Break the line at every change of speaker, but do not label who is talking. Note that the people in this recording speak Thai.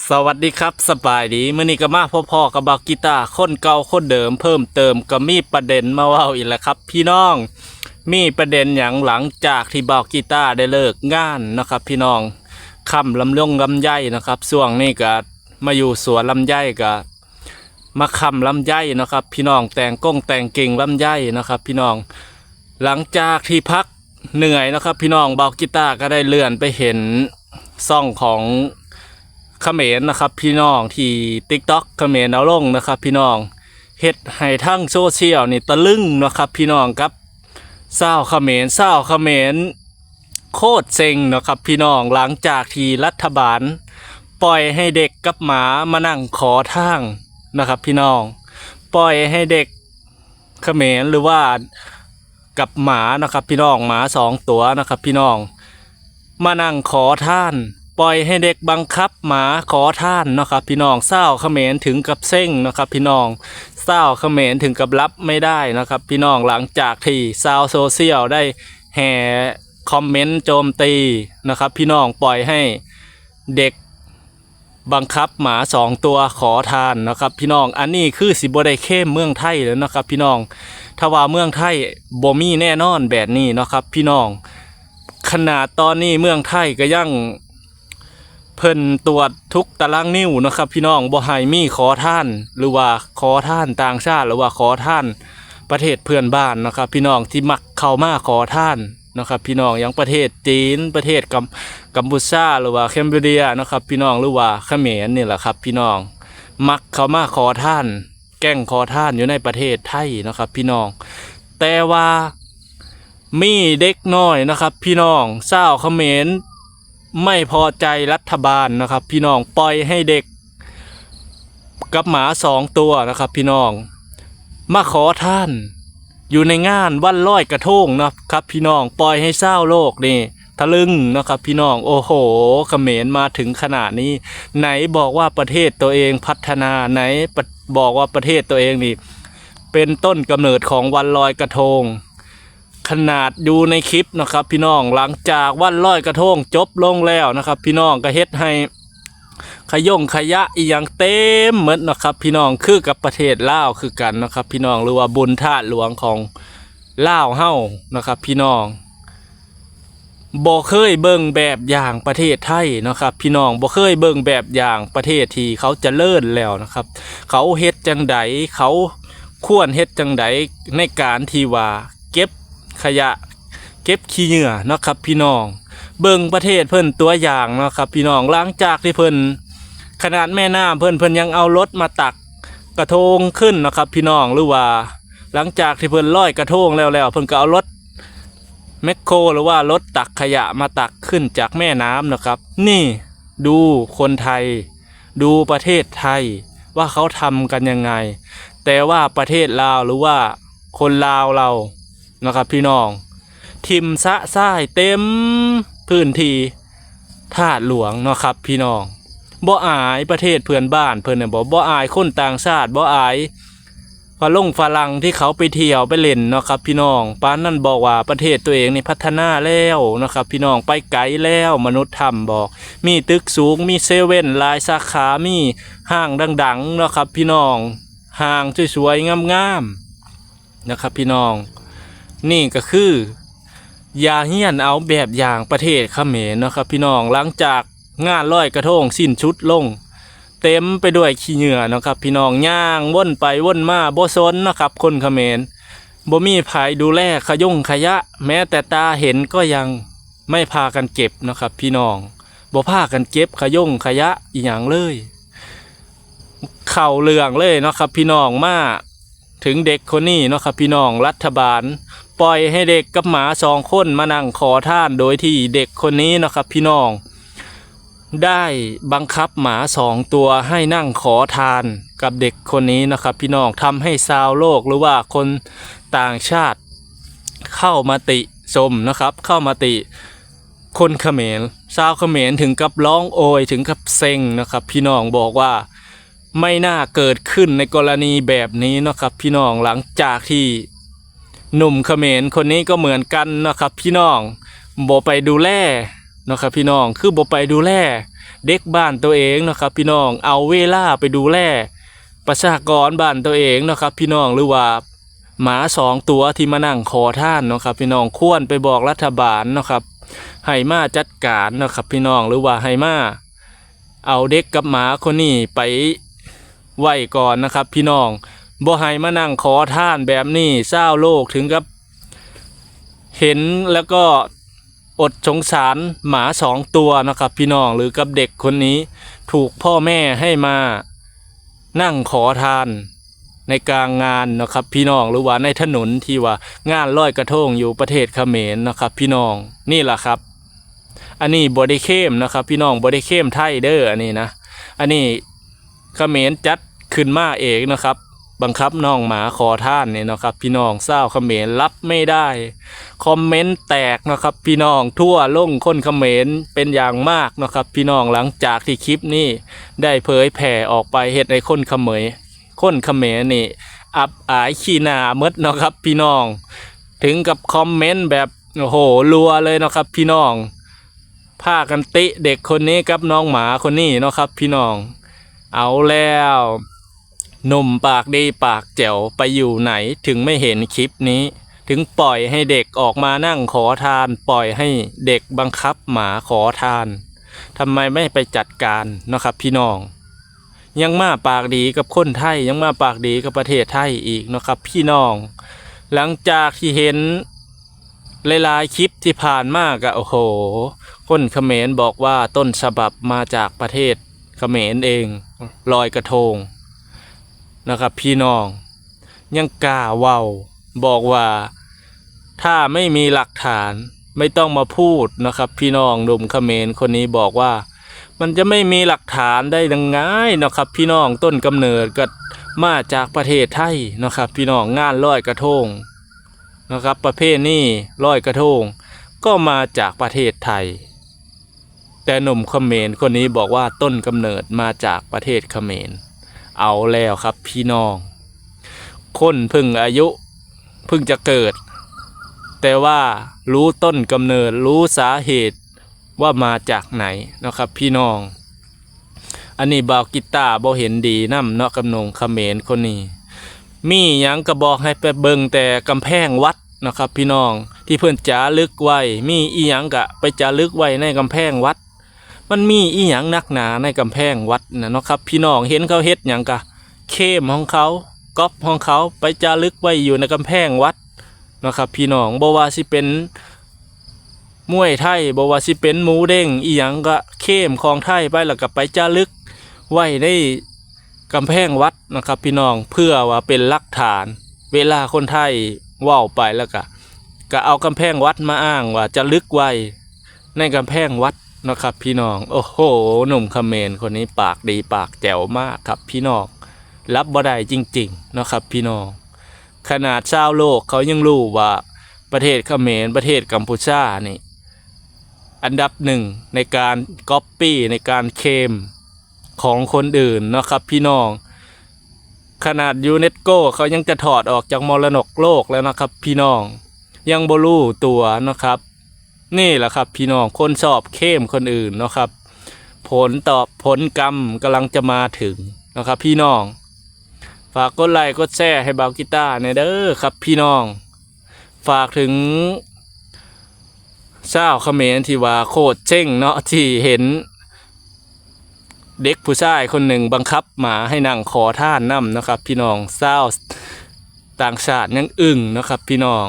สวัสดีครับสบายดีมื่อนี้ก็มาพ่อๆกับบักกีตาร์คนเก่าคนเดิม เพิ่มเติมก็มีประเด็นมาเว้าอีกแล้วครับ พี่น้องมีประเด็นอย่างหลังจากที่บักกีตาร์ได้เลิกงานนะครับ พี่น้องคำลำลงลำไยนะครับช่วงนี้ก็มาอยู่สวนลำไยก็มาคำลำไยนะครับ พี่น้องแต่งก้งแต่งเก่งลำไยนะครับ พี่น้องหลังจากที่พักเหนื่อยนะครับ พี่น้องบักกีตาร์ก็ได้เลื่อนไปเห็นซ่องของ เขมรนะครับ พี่น้องที่ TikTok เขมรเอาลงนะครับ พี่น้องเฮ็ดให้ทั้งโซเชียลนี่ตะลึงนะครับ พี่น้องครับเศร้าเขมรเศร้าเขมรโคตรเซ็งนะครับ พี่น้องหลังจากที่รัฐบาล ปล่อยให้เด็กกับหมามานั่งขอทางนะครับ พี่น้อง ปล่อยให้เด็กเขมรหรือว่ากับหมานะครับ พี่น้องหมาสองตัวนะครับ พี่น้อง มานั่งขอท่าน ปล่อยให้เด็กบังคับหมาขอท่านเนาะครับพี่น้องเศร้าเขมรถึงกับเส้งเนาะครับพี่น้องเศร้าเขมรถึงกับรับไม่ได้นะครับ พี่น้องหลังจากที่ชาวโซเชียลได้แห่คอมเมนต์โจมตีนะครับ พี่น้องปล่อยให้เด็กบังคับหมาสองตัวขอทานนะครับ พี่น้องอันนี้คือสิบไดเข้มเมืองไทยแล้วนะครับ พี่น้องถ้าว่าเมืองไทยบ่มีแน่นอนแบบนี้นะครับ พี่น้องขนาดตอนนี้เมืองไทยก็ยัง เพิ่นตรวจทุกตารางนิ้วนะครับ พี่น้องบ่ให้มีขอท่าน หรือว่าขอท่านต่างชาติ หรือว่าขอท่านประเทศเพื่อนบ้านนะครับ พี่น้องที่มักเข้ามาขอท่านนะครับ พี่น้องอย่างประเทศจีนประเทศกัมกัมพูชาหรือว่าแคมเบเดียนะครับ พี่น้องหรือว่าเขมรนี่แหละครับ พี่น้องมักเข้ามาขอท่าน แกล้งขอท่านอยู่ในประเทศไทยนะครับ พี่น้อง แต่ว่ามีเด็กน้อยนะครับ พี่น้องเศร้าเขมร ไม่พอใจรัฐบาลนะครับ พี่น้องปล่อยให้เด็ก กับหมาสองตัวนะครับ พี่น้อง มาขอท่าน อยู่ในงานวันลอยกระทงนะครับ พี่น้องปล่อยให้เศร้าโลกนี่ทะลึ่งนะครับ พี่น้องโอ้โหเขมรมาถึงขนาดนี้ ไหนบอกว่าประเทศตัวเองพัฒนาไหนบอกว่าประเทศตัวเองนี่เป็นต้นกำเนิดของวันลอยกระทง ขนาดดูในคลิปนะครับพี่น้องหลังจากวันลอยกระทงจบลงแล้วนะครับ พี่น้องก็เฮ็ดให้ขยงขยะอีหยังเต็มหมดนะครับพี่น้องคือกับประเทศลาวคือกันนะครับ พี่น้องหรือว่าบุญธาตุหลวงของลาวเฮ้านะครับ พี่น้องบ่เคยเบิ่งแบบอย่างประเทศไทยนะครับ พี่น้องบ่เคยเบิ่งแบบอย่างประเทศที่เขาจะเจริญแล้วนะครับ เขาเฮ็ดจังใดเขาควรเฮ็ดจังใดในการที่ว่า ขยะ เก็บขี้เหงื่อเนาะครับพี่น้อง เบิ่งประเทศเพิ่นตัวอย่างเนาะครับพี่น้องหลังจากที่เพิ่นขนาดแม่น้ำเพิ่นเพิ่นยังเอารถมาตักกระทงขึ้นนะครับ พี่น้องหรือว่า หลังจากที่เพิ่นลอยกระทงแล้วแล้วเพิ่นก็เอารถแมคโครหรือว่ารถตักขยะมาตักขึ้นจากแม่น้ำนะครับ นี่ดูคนไทย ดูประเทศไทยว่าเขาทำกันยังไง แต่ว่าประเทศลาวหรือว่าคนลาวเรา นะครับพี่น้อง ทิมสะซ้ายเต็มพื้นที่ธาตุหลวงเนาะครับพี่น้องบ่อายประเทศเพื่อนบ้านเพื่อนน่ะบ่บ่อายคนต่างชาติบ่อายฝรั่งฝรั่งที่เขาไปเที่ยวไปเล่นเนาะครับพี่น้องป้านนั่นบอกว่าประเทศตัวเองนี่พัฒนาแล้วนะครับพี่น้องไปไกลแล้วมนุษย์ทำบอก มีตึกสูงมีเซเว่นลายสาขามีห้างดังๆเนาะครับพี่น้องห้างสวยๆงามๆนะครับพี่น้อง นี่ก็คือยาเฮียนเอาแบบอย่างประเทศเขมรนะครับ พี่น้องหลังจากงานลอยกระทงสิ้นชุดลง เต็มไปด้วยขี้เหงื่อนะครับ พี่น้องย่างว่นไปว่นมาบ่ซนนะครับ คนเขมรบ่มีภายดูแลขยงขยะ แม้แต่ตาเห็นก็ยังไม่พากันเก็บนะครับ พี่น้องบ่พากันเก็บขยงขยะอีหยังเลย เข่าเรืองเลยนะครับ พี่น้องมาถึงเด็กคนนี้นะครับ พี่น้องรัฐบาล ปล่อยให้เด็กกับหมาสองคนมานั่งขอท่านโดยที่เด็กคนนี้นะครับพี่น้อง ได้บังคับหมาสองตัวให้นั่งขอทานกับเด็กคนนี้นะครับพี่น้องทำให้ชาวโลกหรือว่าคนต่างชาติเข้ามาติชมนะครับ เข้ามาติคนเขมรชาวเขมรถึงกับร้องโอยถึงกับเซ็งนะครับ พี่น้องบอกว่าไม่น่าเกิดขึ้นในกรณีแบบนี้นะครับ พี่น้องหลังจากที่ หนุ่มเขมรคนนี้ก็เหมือนกันนะครับพี่น้องบ่ไปดูแลนะครับพี่น้องคือบ่ไปดูแลเด็กบ้านตัวเองนะครับพี่น้องเอาเวลาไปดูแลประชากรบ้านตัวเองนะครับพี่น้องหรือว่าหมาสองตัวที่มานั่งขอท่านนะครับพี่น้องควรไปบอกรัฐบาลนะครับให้มาจัดการนะครับพี่น้องหรือว่าให้มาเอาเด็กกับหมาคนนี้ไปไว้ก่อนนะครับพี่น้อง บ่ให้มานั่งขอท่านแบบนี้เศร้าโลกถึงกับเห็นแล้วก็อดสงสารหมาสองตัวนะครับ พี่น้องหรือกับเด็กคนนี้ถูกพ่อแม่ให้มานั่งขอทานในกลางงานนะครับ พี่น้องหรือว่าในถนนที่ว่างานลอยกระทงอยู่ประเทศเขมรนะครับ พี่น้องนี่แหละครับ อันนี้บริเข้มนะครับ พี่น้องบริเข้มไทยเด้ออันนี้นะ อันนี้เขมรจัดขึ้นมาเองนะครับ บังคับน้องหมาขอท่านเนี่ยนะครับ พี่น้องเศร้าเขมรรับไม่ได้ คอมเมนต์แตกนะครับ พี่น้องทั่วล่งคนเขมรเป็นอย่างมากนะครับ พี่น้องหลังจากที่คลิปนี้ได้เผยแผ่ออกไปเหตุในคนเขมรคนเขมรนี่ อับอายขี้หนาเมดนะครับ พี่น้อง ถึงกับคอมเมนต์แบบโอ้โหรัวเลยนะครับ พี่น้องพากันติเด็กคนนี้กับน้องหมาคนนี้นะครับ พี่น้อง เอาแล้ว หนุ่มปากดีปากแจ๋วไปอยู่ไหนถึงไม่เห็นคลิปนี้ ถึงปล่อยให้เด็กออกมานั่งขอทาน ปล่อยให้เด็กบังคับหมาขอทานทำไมไม่ไปจัดการนะครับพี่น้อง ยังมาปากดีกับคนไทยยังมาปากดีกับประเทศไทยอีกนะครับพี่น้อง หลังจากที่เห็นหลายๆคลิปที่ผ่านมากอะโอ้โห คนเขมรบอกว่าต้นฉบับมาจากประเทศเขมรเองลอยกระทง นะครับพี่น้อง ยังกล้าเว้าบอกว่าถ้าไม่มีหลักฐานไม่ต้องมาพูดนะครับ พี่น้องหนุ่มเขมรคนนี้บอกว่า มันจะไม่มีหลักฐานได้ยังไงนะครับ พี่น้องต้นกำเนิดก็มาจากประเทศไทยนะครับ พี่น้องงานลอยกระทงนะครับ ประเภทนี้ลอยกระทง ก็มาจากประเทศไทย แต่หนุ่มเขมรคนนี้บอกว่าต้นกำเนิดมาจากประเทศเขมร เอาแล้วครับพี่น้อง คนพึ่งอายุพิ่งจะเกิด แต่ว่ารู้ต้นกำเนิดรู้สาเหตุว่ามาจากไหนนะครับพี่น้อง อันนี้บาวกิตาบ่เห็นดีน้ำเนาะกำนงเขมรคนนี้ มียังก็บอกให้ไปเบิงแต่กำแพงวัดนะครับพี่น้องที่เพื่อนจ๋ารึกไว้มีอีหยังกะไปจ๋ารึกไว้ในกำแพงวัด มันมีอีหยังนักหนาในกำแพงวัดนะเนาะครับ พี่น้องเห็นเขาเฮ็ดหยังกะเข้มของเขาก๊อปของเขาไปจารึกไว้อยู่ในกำแพงวัดนะครับ พี่น้องบ่ว่าสิเป็นมวยไทยบ่ว่าสิเป็นหมูเด้งอีหยังก็เข้มของไทยไปแล้วก็ไปจารึกไว้ในกำแพงวัดนะครับ พี่น้องเพื่อว่าเป็นหลักฐาน เวลาคนไทยว่าวไปแล้วก็ก็เอากำแพงวัดมาอ้างว่าจะลึกไว้ในกำแพงวัด นะครับพี่น้อง โอ้โห หนุ่มเขมรคนนี้ปากดีปากแจ๋วมากครับพี่น้อง รับบ่ได้จริงๆนะครับพี่น้อง ขนาดชาวโลกเขายังรู้ว่าประเทศเขมรประเทศกัมพูชานี่ อันดับหนึ่งในการก๊อปปี้ในการเคมของคนอื่นนะครับพี่น้อง ขนาดยูเนสโกเขายังจะถอดออกจากมรดกโลกแล้วนะครับพี่น้อง ยังบรูตัวนะครับ นี่แหละครับ พี่น้องคนชอบเข้มคนอื่นนะครับ ผลตอบผลกรรมกำลังจะมาถึงนะครับ พี่น้อง ฝากกดไลค์กดแชร์ให้บาวกีตาร์ในเด้อครับ พี่น้อง ฝากถึงเจ้าเขมรที่ว่าโคตรเจ้งเนาะที่เห็น เด็กผู้ชายคนหนึ่งบังคับหมาให้นั่งขอท่านนำนะครับ พี่น้องเศร้าต่างชาติยังอึ้งนะครับ พี่น้อง